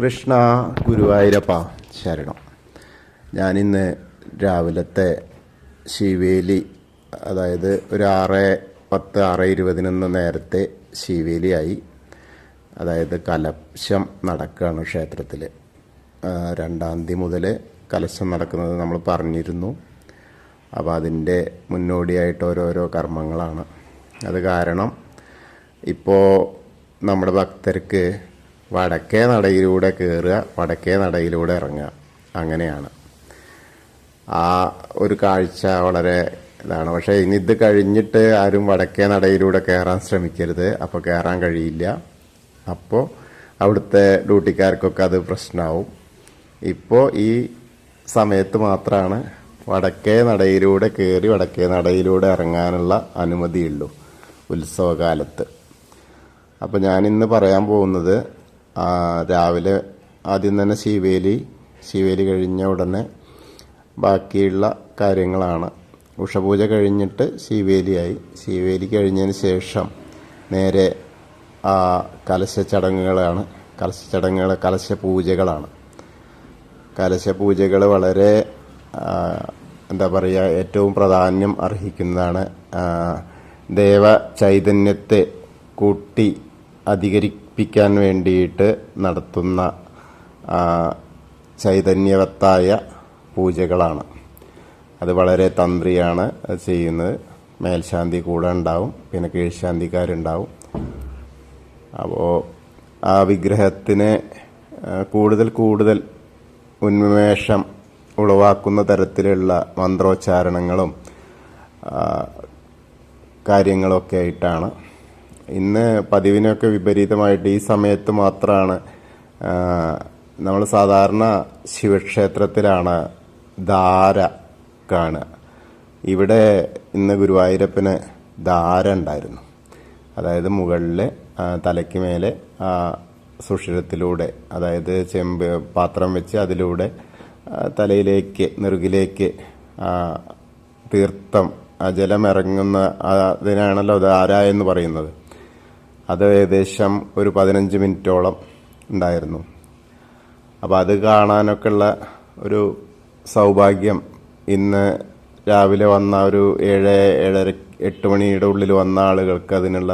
കൃഷ്ണ ഗുരുവായൂരപ്പ ശരണം. ഞാനിന്ന് രാവിലത്തെ ശിവേലി അതായത് ഒരു ആറ് പത്ത് ആറ് ഇരുപതിനൊന്ന് നേരത്തെ ശിവേലിയായി. അതായത് കലശം നടക്കുകയാണ് ക്ഷേത്രത്തിൽ രണ്ടാം തീയതി മുതൽ കലശം നടക്കുന്നത് നമ്മൾ പറഞ്ഞിരുന്നു. അപ്പോൾ അതിന്റെ മുന്നോടിയായിട്ട് ഓരോരോ കർമ്മങ്ങളാണ്. അത് കാരണം ഇപ്പോൾ നമ്മുടെ ഭക്തർക്ക് വടക്കേ നടയിലൂടെ കയറുക വടക്കേ നടയിലൂടെ ഇറങ്ങുക. അങ്ങനെയാണ്. ആ ഒരു കാഴ്ച വളരെ ഇതാണ്. പക്ഷേ ഇനി ഇത് കഴിഞ്ഞിട്ട് ആരും വടക്കേ നടയിലൂടെ കയറാൻ ശ്രമിക്കരുത്. അപ്പോൾ കയറാൻ കഴിയില്ല. അപ്പോൾ അവിടുത്തെ ഡ്യൂട്ടിക്കാർക്കൊക്കെ അത് പ്രശ്നമാവും ഇപ്പോൾ ഈ സമയത്ത് മാത്രമാണ് വടക്കേ നടയിലൂടെ കയറി വടക്കേ നടയിലൂടെ ഇറങ്ങാനുള്ള അനുമതിയുള്ളൂ ഉത്സവകാലത്ത്. അപ്പോൾ ഞാനിന്ന് പറയാൻ പോകുന്നത് രാവിലെ ആദ്യം തന്നെ ശിവേലി ശിവേലി കഴിഞ്ഞ ഉടനെ ബാക്കിയുള്ള കാര്യങ്ങളാണ്. ഉഷപൂജ കഴിഞ്ഞിട്ട് ശിവേലിയായി. ശിവേലി കഴിഞ്ഞതിന് ശേഷം നേരെ ആ കലശ ചടങ്ങുകളാണ് കലശ ചടങ്ങുകൾ കലശ പൂജകളാണ് കലശ പൂജകൾ വളരെ എന്താ പറയുക ഏറ്റവും പ്രാധാന്യം അർഹിക്കുന്നതാണ്. ദേവ ചൈതന്യത്തെ കൂട്ടി അധികരിപ്പിക്കാൻ വേണ്ടിയിട്ട് നടത്തുന്ന ചൈതന്യവത്തായ പൂജകളാണ്. അത് വളരെ തന്ത്രിയാണ് ചെയ്യുന്നത്. മേൽശാന്തി കൂടെ ഉണ്ടാവും പിന്നെ കീഴ്ശാന്തിക്കാരുണ്ടാവും. അപ്പോൾ ആ വിഗ്രഹത്തിന് കൂടുതൽ കൂടുതൽ ഉന്മേഷം ഉളവാക്കുന്ന തരത്തിലുള്ള മന്ത്രോച്ചാരണങ്ങളും കാര്യങ്ങളൊക്കെ ആയിട്ടാണ് ഇന്ന് പതിവിനൊക്കെ വിപരീതമായിട്ട് ഈ സമയത്ത് മാത്രമാണ് നമ്മൾ സാധാരണ ശിവക്ഷേത്രത്തിലാണ് ധാര കാണുക. ഇവിടെ ഇന്ന് ഗുരുവായൂരപ്പന് ധാര ഉണ്ടായിരുന്നു. അതായത് മുകളിൽ തലയ്ക്ക് മേലെ സുഷിരത്തിലൂടെ അതായത് ചെമ്പ് പാത്രം വെച്ച് അതിലൂടെ തലയിലേക്ക് നെറുകിലേക്ക് തീർത്ഥം ആ ജലം ഇറങ്ങുന്ന ആ, അതിനാണല്ലോ ധാര എന്ന് പറയുന്നത്. അത് ഏകദേശം ഒരു പതിനഞ്ച് മിനിറ്റോളം ഉണ്ടായിരുന്നു. അപ്പോൾ അത് കാണാനൊക്കെ ഉള്ള ഒരു സൗഭാഗ്യം ഇന്ന് രാവിലെ വന്ന ഒരു ഏഴ് ഏഴര എട്ട് മണിയുടെ ഉള്ളിൽ വന്ന ആളുകൾക്ക് അതിനുള്ള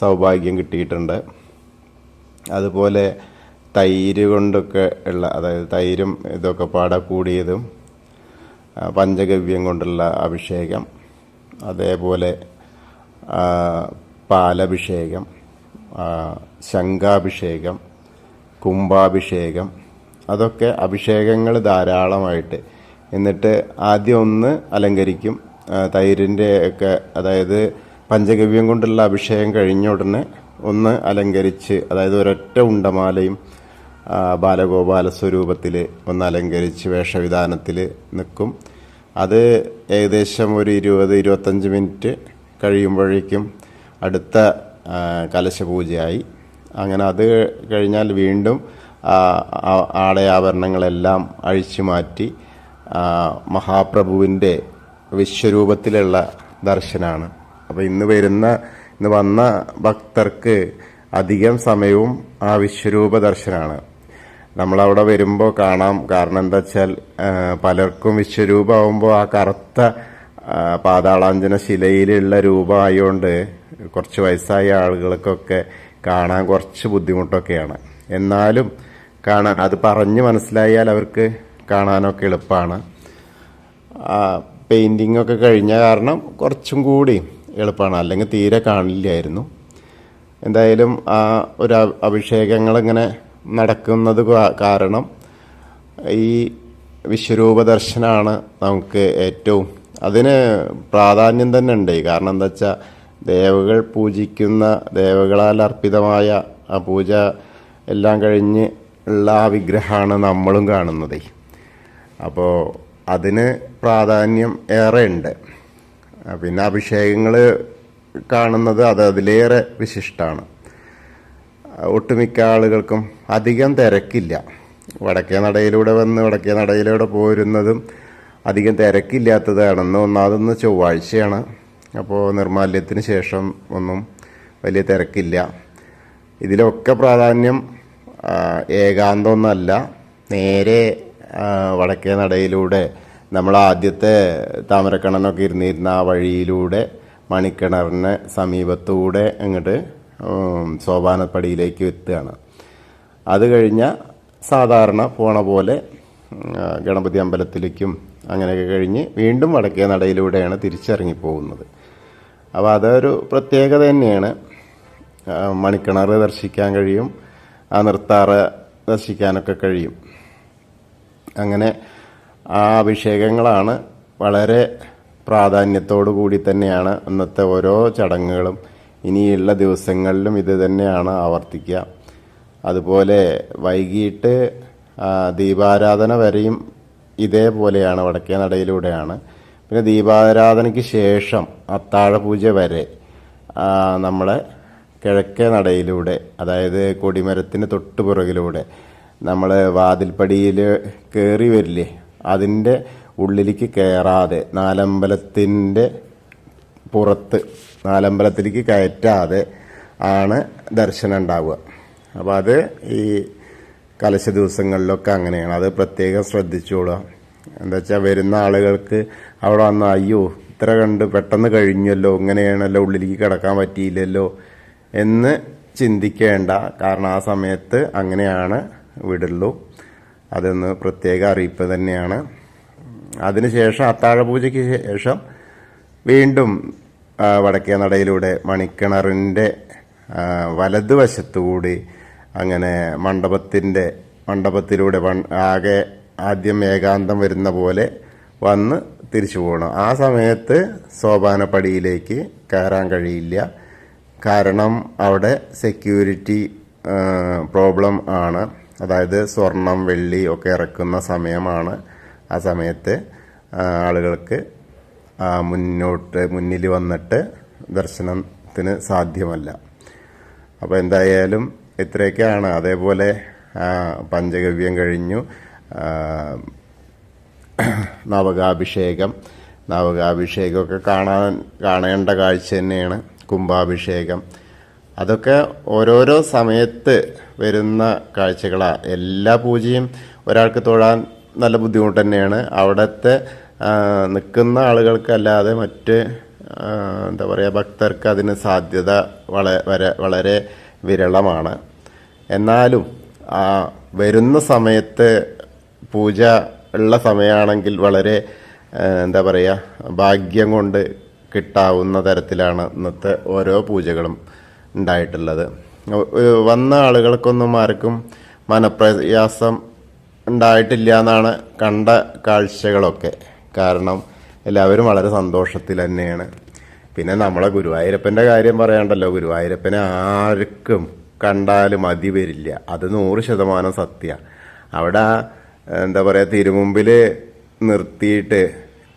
സൗഭാഗ്യം കിട്ടിയിട്ടുണ്ട്. അതുപോലെ തൈര് കൊണ്ടൊക്കെ ഉള്ള അതായത് തൈരും ഇതൊക്കെ പാടെ കൂടിയതും പഞ്ചഗവ്യം കൊണ്ടുള്ള അഭിഷേകം അതേപോലെ പാലഭിഷേകം ശംഖാഭിഷേകം കുംഭാഭിഷേകം അതൊക്കെ അഭിഷേകങ്ങൾ ധാരാളമായിട്ട്. എന്നിട്ട് ആദ്യം ഒന്ന് അലങ്കരിക്കും തൈരിന്റെ ഒക്കെ അതായത് പഞ്ചഗവ്യം കൊണ്ടുള്ള അഭിഷേകം കഴിഞ്ഞ ഉടനെ ഒന്ന് അലങ്കരിച്ച് അതായത് ഒരൊറ്റ ഉണ്ടമാലയും ബാലഗോപാല സ്വരൂപത്തിൽ ഒന്ന് അലങ്കരിച്ച് വേഷവിധാനത്തിൽ നിൽക്കും അത് ഏകദേശം ഒരു ഇരുപത് ഇരുപത്തഞ്ച് മിനിറ്റ് കഴിയുമ്പോഴേക്കും അടുത്ത കലശപൂജയായി. അങ്ങനെ അത് കഴിഞ്ഞാൽ വീണ്ടും ആടയാഭരണങ്ങളെല്ലാം അഴിച്ചു മാറ്റി മഹാപ്രഭുവിന്റെ വിശ്വരൂപത്തിലുള്ള ദർശനമാണ് അപ്പോൾ ഇന്ന് വരുന്ന ഇന്ന് വന്ന ഭക്തർക്ക് അധികം സമയവും ആ വിശ്വരൂപ ദർശനമാണ് നമ്മളവിടെ വരുമ്പോൾ കാണാം. കാരണം എന്താ വെച്ചാൽ പലർക്കും വിശ്വരൂപമാകുമ്പോൾ ആ കറുത്ത പാതാളാഞ്ജന ശിലയിലുള്ള രൂപമായതുകൊണ്ട് കുറച്ച് വയസ്സായ ആളുകൾക്കൊക്കെ കാണാൻ കുറച്ച് ബുദ്ധിമുട്ടൊക്കെയാണ്. എന്നാലും കാണാൻ അത് പറഞ്ഞ് മനസ്സിലായാൽ അവർക്ക് കാണാനൊക്കെ എളുപ്പമാണ് പെയിന്റിങ്ങൊക്കെ കഴിഞ്ഞ കാരണം കുറച്ചും കൂടി എളുപ്പമാണ് അല്ലെങ്കിൽ തീരെ കാണില്ലായിരുന്നു. എന്തായാലും ആ ഒരു അഭിഷേകങ്ങളിങ്ങനെ നടക്കുന്നത് കാരണം ഈ വിശ്വരൂപ ദർശനമാണ് നമുക്ക് ഏറ്റവും അതിന് പ്രാധാന്യം തന്നെ ഉണ്ട്. കാരണം എന്താ വെച്ചാൽ ദേവകൾ പൂജിക്കുന്ന ദേവകളാൽ അർപ്പിതമായ ആ പൂജ എല്ലാം കഴിഞ്ഞ് ഉള്ള ആ വിഗ്രഹമാണ് നമ്മളും കാണുന്നത്. അപ്പോൾ അതിന് പ്രാധാന്യം ഏറെ ഉണ്ട് പിന്നെ അഭിഷേകങ്ങൾ കാണുന്നത് അത് അതിലേറെ വിശിഷ്ടമാണ്. ഒട്ടുമിക്ക ആളുകൾക്കും അധികം തിരക്കില്ല. വടക്കേ നടയിലൂടെ വന്ന് വടക്കേ നടയിലൂടെ പോരുന്നതും അധികം തിരക്കില്ലാത്തതാണെന്ന് ഒന്നാമതൊന്ന് ചൊവ്വാഴ്ചയാണ്. അപ്പോൾ നിർമാല്യത്തിന് ശേഷം ഒന്നും വലിയ തിരക്കില്ല. ഇതിലൊക്കെ പ്രാധാന്യം ഏകാന്തമൊന്നല്ല. നേരെ വടക്കേ നടയിലൂടെ നമ്മൾ ആദ്യത്തെ താമരക്കണനൊക്കെ ഇരുന്നിരുന്ന ആ വഴിയിലൂടെ മണിക്കിണറിന് സമീപത്തൂടെ അങ്ങോട്ട് സോപാനപ്പടിയിലേക്ക് എത്തുകയാണ്. അത് കഴിഞ്ഞ സാധാരണ പോണ പോലെ ഗണപതി അമ്പലത്തിലേക്കും അങ്ങനെയൊക്കെ കഴിഞ്ഞ് വീണ്ടും വടക്കേ നടയിലൂടെയാണ് തിരിച്ചിറങ്ങി പോകുന്നത്. അപ്പോൾ അതൊരു പ്രത്യേകത തന്നെയാണ്. മണിക്കിണർ ദർശിക്കാൻ കഴിയും ആ നിർത്താറ് ദർശിക്കാനൊക്കെ കഴിയും. അങ്ങനെ ആ അഭിഷേകങ്ങളാണ് വളരെ പ്രാധാന്യത്തോടു കൂടി തന്നെയാണ് അന്നത്തെ ഓരോ ചടങ്ങുകളും. ഇനിയുള്ള ദിവസങ്ങളിലും ഇത് തന്നെയാണ് ആവർത്തിക്കുക. അതുപോലെ വൈകിട്ട് ദീപാരാധന വരെയും ഇതേപോലെയാണ് വടക്കേ നടയിലൂടെയാണ്. പിന്നെ ദീപാരാധനയ്ക്ക് ശേഷം അത്താഴപൂജ വരെ നമ്മളെ കിഴക്കേ നടയിലൂടെ അതായത് കൊടിമരത്തിന് തൊട്ട് പുറകിലൂടെ നമ്മൾ വാതിൽപ്പടിയിൽ കയറി വരില്ലേ അതിന്റെ ഉള്ളിലേക്ക് കയറാതെ നാലമ്പലത്തിന്റെ പുറത്ത് നാലമ്പലത്തിലേക്ക് കയറ്റാതെ ആണ് ദർശനം ഉണ്ടാവുക. അപ്പോൾ അത് ഈ കലശ ദിവസങ്ങളിലൊക്കെ അങ്ങനെയാണ്. അത് പ്രത്യേകം ശ്രദ്ധിച്ചോളുക എന്താ വെച്ചാൽ വരുന്ന ആളുകൾക്ക് അവിടെ വന്ന അയ്യോ ഇത്ര കണ്ട് പെട്ടെന്ന് കഴിഞ്ഞല്ലോ ഇങ്ങനെയാണല്ലോ ഉള്ളിലേക്ക് കിടക്കാൻ പറ്റിയില്ലല്ലോ എന്ന് ചിന്തിക്കേണ്ട. കാരണം ആ സമയത്ത് അങ്ങനെയാണ് വിടുള്ളൂ. അതൊന്ന് പ്രത്യേക അറിയിപ്പ് തന്നെയാണ്. അതിനുശേഷം അത്താഴ പൂജയ്ക്ക് ശേഷം വീണ്ടും വടക്കേ നടയിലൂടെ മണിക്കിണറിന്റെ വലതുവശത്തുകൂടി അങ്ങനെ മണ്ഡപത്തിന്റെ മണ്ഡപത്തിലൂടെ ആകെ ആദ്യം ഏകാന്തം വരുന്ന പോലെ വന്ന് തിരിച്ചു പോകണം. ആ സമയത്ത് സോപാനപ്പടിയിലേക്ക് കയറാൻ കഴിയില്ല. കാരണം അവിടെ സെക്യൂരിറ്റി പ്രോബ്ലം ആണ്. അതായത് സ്വർണം വെള്ളി ഒക്കെ ഇറക്കുന്ന സമയമാണ്. ആ സമയത്ത് ആളുകൾക്ക് മുന്നോട്ട് മുന്നിൽ വന്നിട്ട് ദർശനത്തിന് സാധ്യമല്ല. അപ്പോൾ എന്തായാലും ഇത്രയൊക്കെയാണ്. അതേപോലെ പഞ്ചഗവ്യം കഴിഞ്ഞു. നവകാഭിഷേകം. നവകാഭിഷേകമൊക്കെ കാണാൻ കാണേണ്ട കാഴ്ച തന്നെയാണ് കുംഭാഭിഷേകം. അതൊക്കെ ഓരോരോ സമയത്ത് വരുന്ന കാഴ്ചകളാണ് എല്ലാ പൂജയും ഒരാൾക്ക് തൊഴാൻ നല്ല ബുദ്ധിമുട്ട് തന്നെയാണ്. അവിടുത്തെ നിൽക്കുന്ന ആളുകൾക്കല്ലാതെ മറ്റ് എന്താ പറയുക ഭക്തർക്ക് അതിന് സാധ്യത വള- വരെ- വളരെ വിരളമാണ്. എന്നാലും വരുന്ന സമയത്ത് പൂജ ഉള്ള സമയമാണെങ്കിൽ വളരെ എന്താ പറയുക ഭാഗ്യം കൊണ്ട് കിട്ടാവുന്ന തരത്തിലാണ് ഇന്നത്തെ ഓരോ പൂജകളും ഉണ്ടായിട്ടുള്ളത്. വന്ന ആളുകൾക്കൊന്നും ആർക്കും മനപ്രയാസം ഉണ്ടായിട്ടില്ല എന്നാണ് കണ്ട കാഴ്ചകളൊക്കെ. കാരണം എല്ലാവരും വളരെ സന്തോഷത്തിൽ തന്നെയാണ്. പിന്നെ നമ്മളെ ഗുരുവായൂരപ്പന്റെ കാര്യം പറയാണ്ടല്ലോ. ഗുരുവായൂരപ്പനെ ആർക്കും കണ്ടാലും മതി വരില്ല. അത് നൂറ് ശതമാനം സത്യ. അവിടെ എന്താ പറയുക തിരുമുമ്പിൽ നിർത്തിയിട്ട്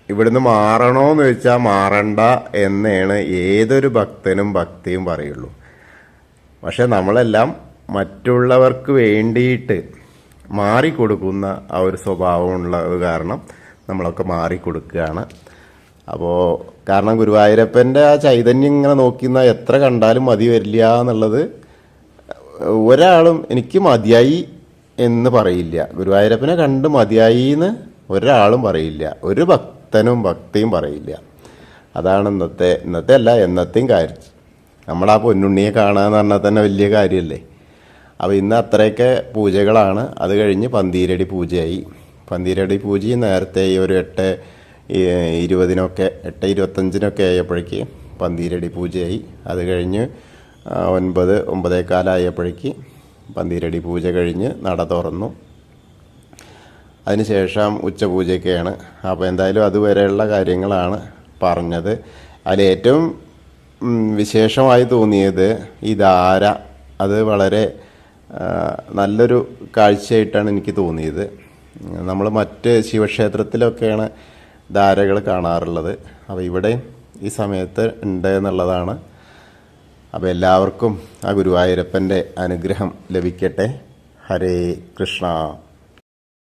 ഇവിടുന്ന് മാറണോന്ന് ചോദിച്ചാൽ മാറണ്ട എന്നാണ് ഏതൊരു ഭക്തനും ഭക്തിയും പറയുള്ളൂ. പക്ഷെ നമ്മളെല്ലാം മറ്റുള്ളവർക്ക് വേണ്ടിയിട്ട് മാറിക്കൊടുക്കുന്ന ആ ഒരു സ്വഭാവമുള്ളത് കാരണം നമ്മളൊക്കെ മാറിക്കൊടുക്കുകയാണ്. അപ്പോൾ കാരണം ഗുരുവായൂരപ്പന്റെ ആ ചൈതന്യം ഇങ്ങനെ നോക്കുന്ന എത്ര കണ്ടാലും മതി വരില്ല എന്നുള്ളത് ഒരാളും എനിക്ക് മതിയായി എന്ന് പറയില്ല. ഗുരുവായൂരപ്പനെ കണ്ട് മതിയായി എന്ന് ഒരാളും പറയില്ല. ഒരു ഭക്തനും ഭക്തിയും പറയില്ല. അതാണ് ഇന്നത്തെ ഇന്നത്തെ അല്ല എന്നത്തെയും കാര്യം. നമ്മളാ പൊന്നുണ്ണിയെ കാണാന്ന് പറഞ്ഞാൽ തന്നെ വലിയ കാര്യമല്ലേ? അപ്പോൾ ഇന്ന് അത്രയൊക്കെ പൂജകളാണ്. അത് കഴിഞ്ഞ് പന്തീരടി പൂജയായി. പന്തീരടി പൂജയും നേരത്തെ ഒരു എട്ട് ഇരുപതിനൊക്കെ എട്ട് ഇരുപത്തഞ്ചിനൊക്കെ ആയപ്പോഴേക്ക് പന്തീരടി പൂജയായി. അത് കഴിഞ്ഞ് ഒൻപത് ഒമ്പതേക്കാലായപ്പോഴേക്ക് പന്തീരടി പൂജ കഴിഞ്ഞ് നട തുറന്നു. അതിനുശേഷം ഉച്ചപൂജയൊക്കെയാണ് അപ്പോൾ എന്തായാലും അതുവരെയുള്ള കാര്യങ്ങളാണ് പറഞ്ഞത്. അതിൽ ഏറ്റവും വിശേഷമായി തോന്നിയത് ഈ ധാര അത് വളരെ നല്ലൊരു കാഴ്ചയായിട്ടാണ് എനിക്ക് തോന്നിയത്. നമ്മൾ മറ്റ് ശിവക്ഷേത്രത്തിലൊക്കെയാണ് ധാരകൾ കാണാറുള്ളത്. അപ്പോൾ ഇവിടെ ഈ സമയത്ത് ഉണ്ട് എന്നുള്ളതാണ് അപ്പോൾ എല്ലാവർക്കും ആ ഗുരുവായൂരപ്പന്റെ അനുഗ്രഹം ലഭിക്കട്ടെ. ഹരേ കൃഷ്ണ.